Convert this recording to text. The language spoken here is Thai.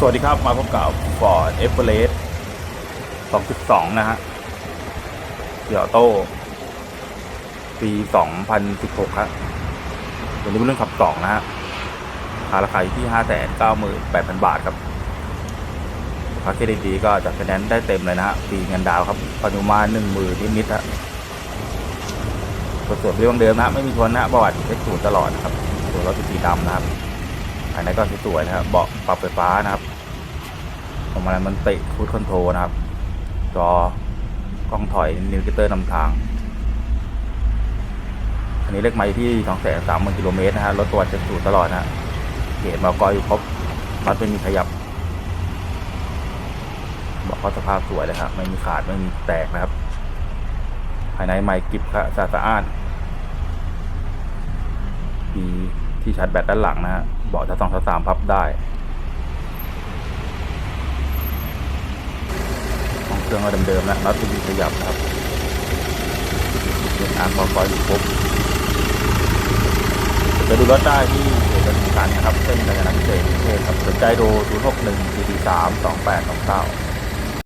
สวัสดีครับ มาพบกับ Ford e v e r e s t 2.2 นะฮะเกียร์โต้ ปี 2016 ครับตัวนี้เป็นเรื่องขับ2นะฮะราคาอยู่ที่ 598,000 บาทครับราคาเครดิตดีก็จัดไฟแนนซ์ได้เต็มเลยนะฮะปีเงินดาวครับปัจจุบัน10,000นิดๆฮะตัวจส่วนเรื่องเดิมนะฮะไม่มีทวนนะประวัติเช็คสูตรตลอดนะครับตัวรถเป็นสีดำนะครับ ภายในก็สวยๆนะครับ เบาะปรับไฟฟ้านะครับตรงมามันติคูดคอนโทรนะครับ จอกล้องถอยนิวเกเตอร์นำทางอันนี้เลขไม้ที่สองแสนสามหมื่นกิโลเมตรนะฮะรถตัวจะสูตรตลอดนะฮะเกตมากอยอยู่ครบมัดไม่มีขยับ บอกเขาสภาพสวยเลยครับ ไม่มีขาดไม่มีแตกนะครับ ภายในไม้กิบค่ะสะอาดสะอ้าน มี ที่ชาร์จแบตด้านหลังนะฮะเบาะจะสองชั้นสามพับได้ห้องเครื่องก็เดิมๆนะน็อตเป็นขยับนะครับเป็นอาร์มคอยอยู่ครบจะดูรถได้ที่เขตดำเนินการนะครับเส้นกาญจนาพิเศษกรุงเทพครับสนใจโทร0 6 1 4 4 3 2 8 2 9